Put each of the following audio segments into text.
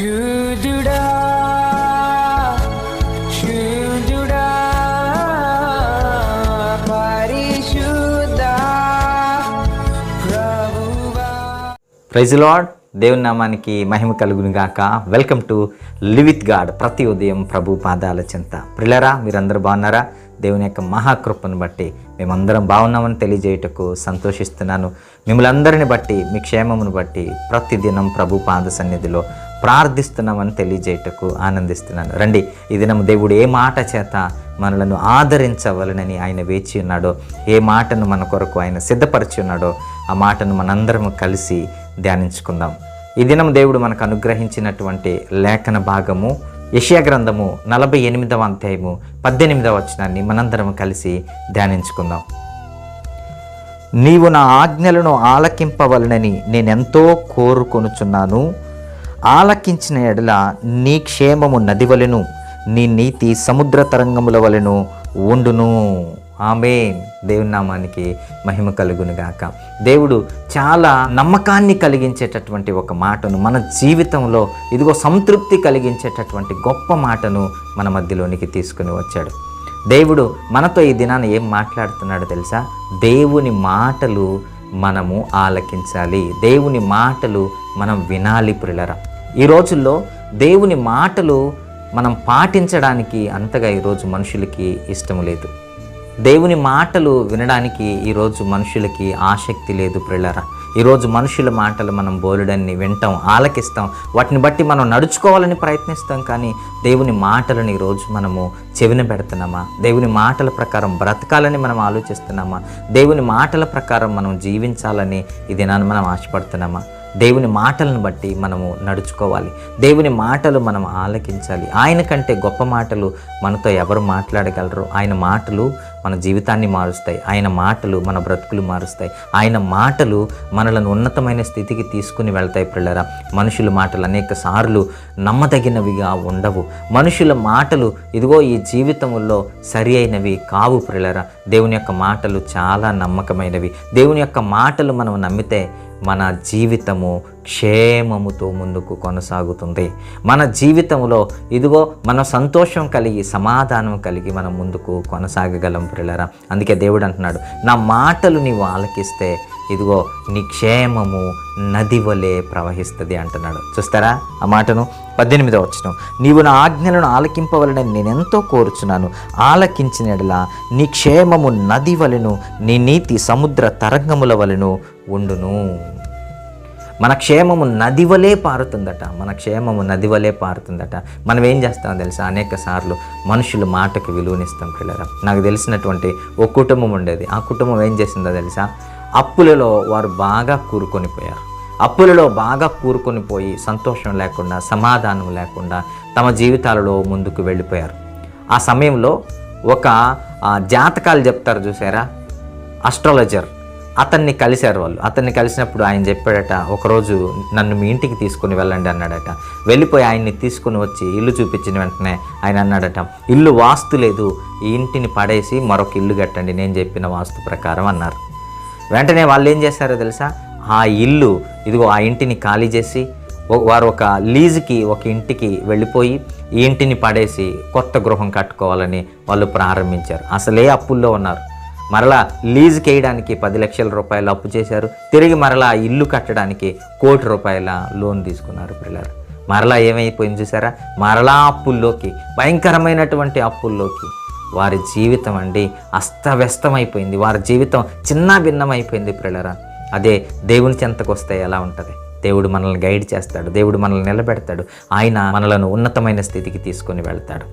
శూదుడా శూదుడా పరిశుద్ధ ప్రభువా. Praise lord దేవుని నామానికి మహిమ కలుగును గాక. Welcome to live with God. ప్రతి ఉదయం ప్రభు పాదాల చింత. ప్రిలరా మీరందరూ బాగున్నారా? దేవుని యొక్క మహాకృపను బట్టి మేమందరం బాగున్నామని తెలియజేయటకు సంతోషిస్తున్నాను. మిమ్మల్ని అందరిని బట్టి మీ క్షేమమును బట్టి ప్రతిదినం ప్రభు పాద సన్నిధిలో ప్రార్థిస్తున్నామని తెలియజేయటకు ఆనందిస్తున్నాను. రండి ఈ దినం దేవుడు ఏ మాట చేత మనలను ఆదరించవలనని ఆయన వేచి ఉన్నాడో ఏ మాటను మన కొరకు ఆయన సిద్ధపరిచి ఉన్నాడో ఆ మాటను మనందరం కలిసి ధ్యానించుకుందాం. ఈ దినం దేవుడు మనకు అనుగ్రహించినటువంటి లేఖన భాగము యషియా గ్రంథము నలభై ఎనిమిదవ అధ్యాయము పద్దెనిమిదవ వచనాన్ని మనందరం కలిసి ధ్యానించుకుందాం. నీవు నా ఆజ్ఞలను ఆలకింపవలనని నేనెంతో కోరుకొనుచున్నాను ఆలకించిన ఎడల నీ క్షేమము నది వలెను నీ నీతి సముద్ర తరంగముల వలెను ఉండును. ఆమె దేవుని నామానికి మహిమ కలుగును గాక. దేవుడు చాలా నమ్మకాన్ని కలిగించేటటువంటి ఒక మాటను మన జీవితంలో ఇదిగో సంతృప్తి కలిగించేటటువంటి గొప్ప మాటను మన మధ్యలోనికి తీసుకుని వచ్చాడు. దేవుడు మనతో ఈ దినాన ఏం మాట్లాడుతున్నాడో తెలుసా? దేవుని మాటలు మనము ఆలకించాలి. దేవుని మాటలు మనం వినాలి ప్రిలరా. ఈ రోజుల్లో దేవుని మాటలు మనం పాటించడానికి అంతగా ఈరోజు మనుషులకి ఇష్టం లేదు. దేవుని మాటలు వినడానికి ఈరోజు మనుషులకి ఆసక్తి లేదు ప్రిల్లరా. ఈరోజు మనుషుల మాటలు మనం బోలుడన్ని వింటాం ఆలకిస్తాం. వాటిని బట్టి మనం నడుచుకోవాలని ప్రయత్నిస్తాం కానీ దేవుని మాటలను ఈరోజు మనము చెవిన పెడుతున్నామా? దేవుని మాటల ప్రకారం బ్రతకాలని మనం ఆలోచిస్తున్నామా? దేవుని మాటల ప్రకారం మనం జీవించాలని ఇది నన్ను మనం ఆశపడుతున్నామా? దేవుని మాటలను బట్టి మనము నడుచుకోవాలి. దేవుని మాటలు మనం ఆలకించాలి. ఆయన కంటే గొప్ప మాటలు మనతో ఎవరు మాట్లాడగలరు? ఆయన మాటలు మన జీవితాన్ని మారుస్తాయి. ఆయన మాటలు మన బ్రతుకులు మారుస్తాయి. ఆయన మాటలు మనలను ఉన్నతమైన స్థితికి తీసుకుని వెళ్తాయి పిల్లరా. మనుషుల మాటలు అనేక సార్లు నమ్మదగినవిగా ఉండవు. మనుషుల మాటలు ఇదిగో ఈ జీవితంలో సరి అయినవి కావు పిల్లరా. దేవుని యొక్క మాటలు చాలా నమ్మకమైనవి. దేవుని యొక్క మాటలు మనం నమ్మితే మన జీవితము క్షేమముతో ముందుకు కొనసాగుతుంది. మన జీవితంలో ఇదిగో మన సంతోషం కలిగి సమాధానం కలిగి మనం ముందుకు కొనసాగగలం పిల్లరా అందుకే దేవుడు అంటున్నాడు నా మాటలు నీవు ఆలకిస్తే ఇదిగో నీ క్షేమము నది వలె ప్రవహిస్తుంది అంటున్నాడు. చూస్తారా ఆ మాటను? పద్దెనిమిదో వచ్చిన నీవు నా ఆజ్ఞలను ఆలకింపవలనని నేను ఎంతో కోరుచున్నాను ఆలకించినలా నీ క్షేమము నది వలెను నీ నీతి సముద్ర తరంగముల వలెను ఉండును. మన క్షేమము నదివలే పారుతుందట. మన క్షేమము నదివలే పారుతుందట. మనం ఏం చేస్తామో తెలుసా? అనేక సార్లు మనుషులు మాటకు విలువనిస్తాం పిల్లరా. నాకు తెలిసినటువంటి ఒక కుటుంబం ఉండేది. ఆ కుటుంబం ఏం చేసిందో తెలుసా? అప్పులలో వారు బాగా కూరుకొని పోయారు. అప్పులలో బాగా కూరుకొని పోయి సంతోషం లేకుండా సమాధానం లేకుండా తమ జీవితాలలో ముందుకు వెళ్ళిపోయారు. ఆ సమయంలో ఒక జాతకాలు చెప్తారు చూసారా? అస్ట్రాలజర్ అతన్ని కలిశారు వాళ్ళు. అతన్ని కలిసినప్పుడు ఆయన చెప్పాడట ఒకరోజు నన్ను మీ ఇంటికి తీసుకుని వెళ్ళండి అన్నాడట. వెళ్ళిపోయి ఆయన్ని తీసుకుని వచ్చి ఇల్లు చూపించిన వెంటనే ఆయన అన్నాడట ఇల్లు వాస్తు లేదు ఈ ఇంటిని పడేసి మరొక ఇల్లు కట్టండి నేను చెప్పిన వాస్తు ప్రకారం అన్నారు. వెంటనే వాళ్ళు ఏం చేశారో తెలుసా? ఆ ఇల్లు ఇదిగో ఆ ఇంటిని ఖాళీ చేసి వారు ఒక లీజుకి ఒక ఇంటికి వెళ్ళిపోయి ఈ ఇంటిని పడేసి కొత్త గృహం కట్టుకోవాలని వాళ్ళు ప్రారంభించారు. అసలే అప్పుల్లో ఉన్నారు. మరలా లీజుకి వేయడానికి పది లక్షల రూపాయలు అప్పు చేశారు. తిరిగి మరలా ఇల్లు కట్టడానికి కోటి రూపాయల లోన్ తీసుకున్నారు పిల్లలు మరలా ఏమైపోయింది చూసారా? మరలా అప్పుల్లోకి భయంకరమైనటువంటి అప్పుల్లోకి వారి జీవితం అండి అస్తవ్యస్తమైపోయింది. వారి జీవితం చిన్న భిన్నమైపోయింది పిల్లరా అదే దేవుని చెంతకు వస్తే ఎలా ఉంటుంది? దేవుడు మనల్ని గైడ్ చేస్తాడు దేవుడు మనల్ని నిలబెడతాడు. ఆయన మనలను ఉన్నతమైన స్థితికి తీసుకొని వెళ్తాడు.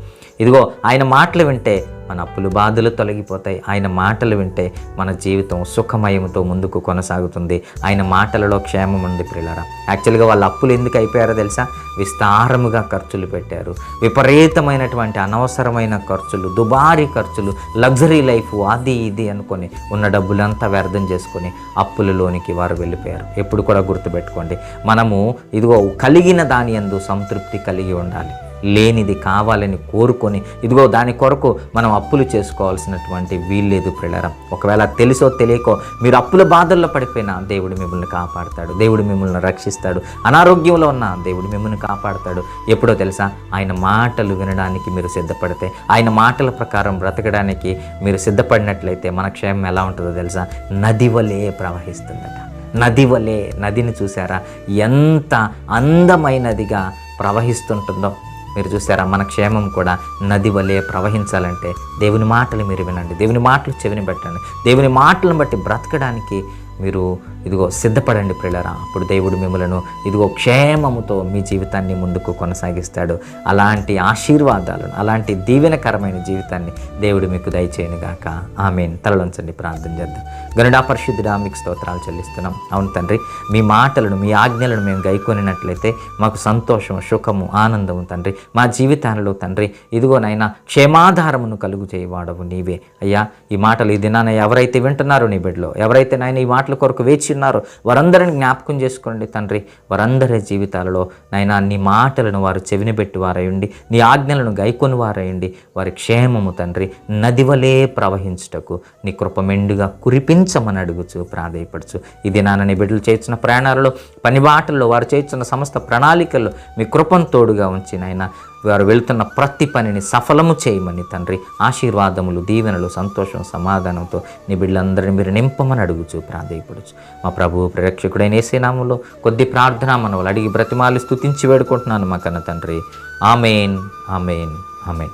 ఇదిగో ఆయన మాటలు వింటే మన అప్పులు బాధలు తొలగిపోతాయి. ఆయన మాటలు వింటే మన జీవితం సుఖమయంతో ముందుకు కొనసాగుతుంది. ఆయన మాటలలో క్షేమం ఉంది పిల్లరా యాక్చువల్గా వాళ్ళ అప్పులు ఎందుకు అయిపోయారో తెలుసా? విస్తారముగా ఖర్చులు పెట్టారు. విపరీతమైనటువంటి అనవసరమైన ఖర్చులు దుబారీ ఖర్చులు లగ్జరీ లైఫ్ అది ఇది అనుకొని ఉన్న డబ్బులంతా వ్యర్థం చేసుకొని అప్పులలోనికి వారు వెళ్ళిపోయారు. ఎప్పుడు కూడా గుర్తుపెట్టుకోండి. మనము ఇదిగో కలిగిన దాని యందు సంతృప్తి కలిగి ఉండాలి. లేనిది కావాలని కోరుకొని ఇదిగో దాని కొరకు మనం అప్పులు చేసుకోవాల్సినటువంటి వీల్లేదు ప్రిలరం. ఒకవేళ తెలుసో తెలియకో మీరు అప్పుల బాధల్లో పడిపోయినా దేవుడు మిమ్మల్ని కాపాడతాడు దేవుడు మిమ్మల్ని రక్షిస్తాడు అనారోగ్యంలో ఉన్న దేవుడు మిమ్మల్ని కాపాడతాడు. ఎప్పుడో తెలుసా? ఆయన మాటలు వినడానికి మీరు సిద్ధపడితే ఆయన మాటల ప్రకారం బ్రతకడానికి మీరు సిద్ధపడినట్లయితే మన క్షేమం ఎలా ఉంటుందో తెలుసా? నది వలే ప్రవహిస్తుందట. నది వలె నదిని చూసారా? ఎంత అందమైనదిగా ప్రవహిస్తుంటుందో. మీరు చూసారా మన క్షేమం కూడా నది వలె ప్రవహించాలంటే దేవుని మాటలు మీరు వినండి. దేవుని మాటలు చెవిని పెట్టండి. దేవుని మాటలను బట్టి బ్రతకడానికి మీరు ఇదిగో సిద్ధపడండి ప్రియులరా అప్పుడు దేవుడు మిమ్మలను ఇదిగో క్షేమముతో మీ జీవితాన్ని ముందుకు కొనసాగిస్తాడు. అలాంటి ఆశీర్వాదాలను అలాంటి దీవెనకరమైన జీవితాన్ని దేవుడు మీకు దయచేయను గాక. ఆమెన్. తలలోంచండి ప్రార్థన చేద్దాం. గనుడా పరిశుద్ధుడా మీకు స్తోత్రాలు చెల్లిస్తున్నాం. అవును తండ్రి మీ మాటలను మీ ఆజ్ఞలను మేము గైకొనినట్లయితే మాకు సంతోషం సుఖము ఆనందము తండ్రి. మా జీవితాలలో తండ్రి ఇదిగో నైనా క్షేమాధారమును కలుగు చేయవాడవు నీవే. అయ్యా ఈ మాటలు ఈ దినాన ఎవరైతే వింటున్నారో నీ బిడ్డలో ఎవరైతే నాయన ఈ మాట మాటల కొరకు వేచి ఉన్నారు. వారందరిని జ్ఞాపకం చేసుకోండి తండ్రి. వారందరి జీవితాలలో నాయన నీ మాటలను వారు చెవిని పెట్టి వారయండి నీ ఆజ్ఞలను గైకొని వారయండి వారి క్షేమము తండ్రి నదివలే ప్రవహించుటకు నీ కృప మెండుగా కురిపించమని అడుగుచు ప్రాధాయపడుచు. ఇది నాన్న నీ బిడ్డలు చేస్తున్న ప్రయాణాలలో పని మాటల్లో వారు చేస్తున్న సమస్త ప్రణాళికల్లో మీ కృపను తోడుగా ఉంచి నాయన వారు వెళ్తున్న ప్రతి పనిని సఫలము చేయమని తండ్రి ఆశీర్వాదములు దీవెనలు సంతోషం సమాధానంతో నీ బిడ్డలందరినీ మీరు నింపమని అడుగుచు ప్రాధేయపడచ్చు మా ప్రభు ప్రేక్షకుడైన ఏసేనామంలో కొద్ది ప్రార్థన మనవలు అడిగి బ్రతిమాలి స్థుతించి వేడుకుంటున్నాను మా కన్న తండ్రి. Amen amen amen.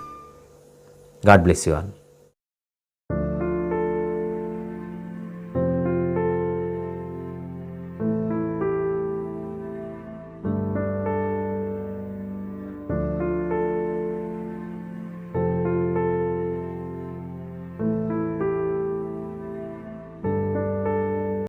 God bless you all.